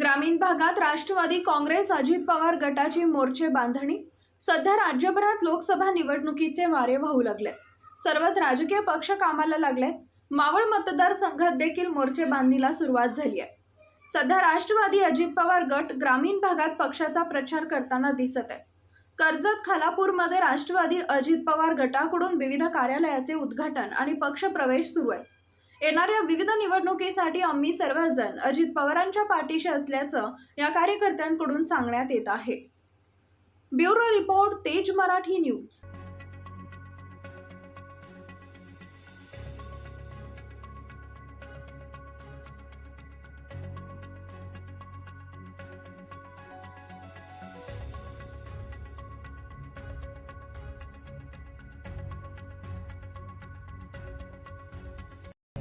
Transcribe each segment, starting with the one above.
ग्रामीण भागात राष्ट्रवादी काँग्रेस अजित पवार गटाची मोर्चे बांधणी. सध्या राज्यभरात लोकसभा निवडणुकीचे वारे वाहू लागले. सर्वच राजकीय पक्ष कामाला लागलेत. मावळ मतदारसंघात देखील मोर्चे बांधणीला सुरुवात झाली आहे. सध्या राष्ट्रवादी अजित पवार गट ग्रामीण भागात पक्षाचा प्रचार करताना दिसत आहे. कर्जत खालापूरमध्ये राष्ट्रवादी अजित पवार गटाकडून विविध कार्यालयाचे उद्घाटन आणि पक्षप्रवेश सुरू आहे. येणाऱ्या विविध निवडणुकीसाठी आम्ही सर्वजण अजित पवारांच्या पाठीशी असल्याचं या कार्यकर्त्यांकडून सांगण्यात येत आहे. Bureau report Tez Marathi news.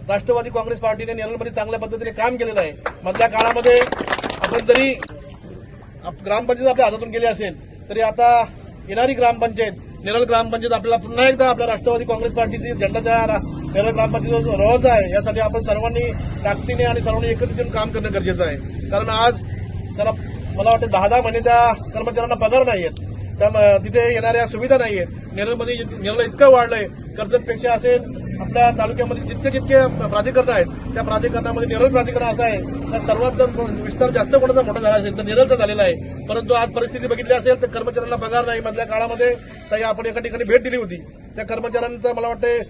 Rashtravadi Congress पार्टीने नेरळमध्ये चांगल्या पद्धतीने काम केलेलं आहे. मधल्या काळामध्ये आपण जरी आप- ग्रामपंचायत आपल्या हातातून गेली असेल तरी आता येणारी ग्रामपंचायत नेरळ ग्रामपंचायत आपल्याला पुन्हा एकदा आपल्या राष्ट्रवादी काँग्रेस पार्टीची झेंडाच्या रा- नेरळ ग्रामपंचायत रोज आहे यासाठी आपण सर्वांनी ताकदीने आणि सर्वांनी एकत्रित येऊन काम करणं गरजेचं आहे. कारण आज त्याला मला वाटतं दहा दहा महिने त्या कर्मचाऱ्यांना पगार नाही आहेत. त्या तिथे येणाऱ्या सुविधा नाही आहेत. नेरळमध्ये नेरळ इतकं वाढलंय. कर्जतपेक्षा असेल आपल्या तालुक्यामध्ये जितके जितके प्राधिकरण आहेत त्या प्राधिकरणामध्ये नेरळ प्राधिकरण असं आहे. तर सर्वात जर विस्तार जास्त कोणाचा मोठा झाला असेल तर नेरळचा झालेला आहे. परंतु आज परिस्थिती बघितली असेल तर कर्मचाऱ्यांना पगार नाही मधल्या काळामध्ये. तर आपण एका ठिकाणी भेट दिली होती. त्या कर्मचाऱ्यांचा मला वाटतं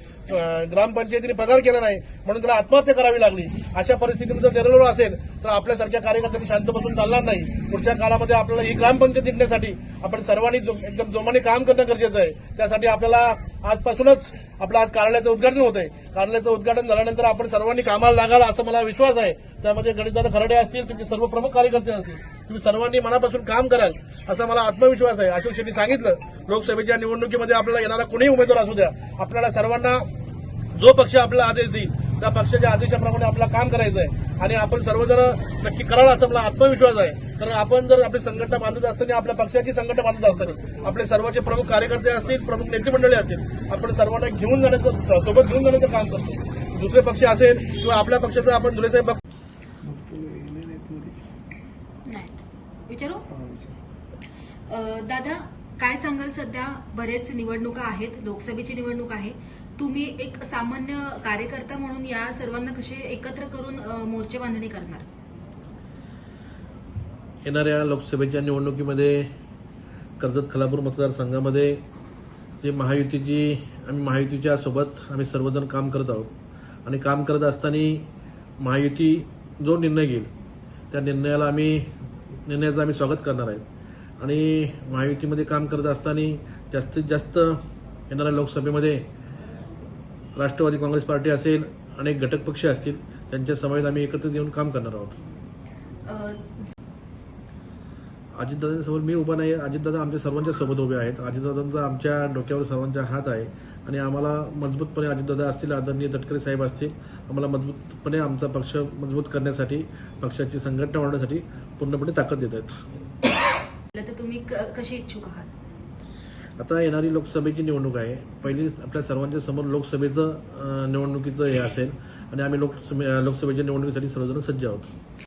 ग्रामपंचायतीने पगार केला नाही म्हणून त्याला आत्महत्या करावी लागली. अशा परिस्थितीमध्ये जर नेरळवर असेल तर आपल्यासारख्या कार्यकर्त्यांनी शांत बसून चालणार नाही. पुढच्या काळामध्ये आपल्याला ही ग्रामपंचायत जिंकण्यासाठी आपण सर्वांनी जो- एकदम जोमाने काम करणं गरजेचं आहे. त्यासाठी आपल्याला आजपासूनच आपलं आज कार्यालयाचं उद्घाटन होत आहे कार्यालयाचं उद्घाटन झाल्यानंतर आपण सर्वांनी कामाला लागाल असं मला विश्वास आहे. त्यामध्ये गणेशदादा खरडे असतील तुमचे सर्व प्रमुख कार्यकर्ते असतील. तुम्ही सर्वांनी मनापासून काम कराल असा मला आत्मविश्वास आहे. अशोक शेट्टी सांगितलं लोकसभेच्या निवडणुकीमध्ये आपल्याला येणारा कोणीही उमेदवार असू द्या आपल्याला सर्वांना जो पक्ष आपल्याला आदेश देईल त्या पक्षाच्या आदेशाप्रमाणे आपल्याला काम करायचं आहे. आणि आपण सर्वजण नक्की कराल असा मला आत्मविश्वास आहे. कारण आपण जर आपली संघटना बांधत असताना आपल्या पक्षाची संघटना बांधत असताना आपले सर्वचे प्रमुख कार्यकर्ते असतील प्रमुख नेते मंडळी असतील आपण सर्वांना घेऊन जाण्याचं सोबत घेऊन जाण्याचं काम करतो. दुसरे पक्ष असेल किंवा आपल्या पक्षाचं आपण धुलेसाहेब बघ नाही. विचारू? दादा काय सांगाल सध्या? बरेच निवडणुका आहेत. लोकसभेची निवडणूक आहे. तुम्ही एक सामान्य कार्यकर्ता म्हणून या सर्वांना कसे एकत्र करून मोर्चे बांधणी करणार? येणाऱ्या लोकसभेच्या निवडणुकीमध्ये कर्जत खलापूर मतदारसंघामध्ये जे महायुतीची आम्ही महायुतीच्या सोबत आम्ही सर्वजण काम करत आहोत. आणि काम करत असताना महायुती जो निर्णय घेईल त्या निर्णयाला आम्ही निर्णयाचं आम्ही स्वागत करणार आहेत. आणि महायुतीमध्ये काम करत असताना जास्तीत जास्त येणाऱ्या लोकसभेमध्ये राष्ट्रवादी काँग्रेस पार्टी असेल अनेक घटक पक्ष असतील त्यांच्या समवेत आम्ही एकत्रित येऊन काम करणार आहोत. अजितदादांसमोर मी उभा नाही अजितदादा आमच्या सर्वांच्या सोबत उभे आहेत. अजितदादांचा आमच्या डोक्यावर सर्वांचा हात आहे आणि आम्हाला मजबूतपणे अजितदादा असतील आदरणीय तटकरे साहेब असतील आम्हाला मजबूतपणे आमचा पक्ष मजबूत करण्यासाठी पक्षाची संघटना वाढवण्यासाठी पूर्णपणे ताकद देत आहेत. तुम्ही कशी इच्छुक आहात? आता येणारी लोकसभेची निवडणूक आहे. पहिली आपल्या सर्वांच्या समोर लोकसभेचं निवडणुकीचं हे असेल आणि आम्ही लोकसभे लोकसभेच्या निवडणुकीसाठी सर्वजण सज्ज आहोत.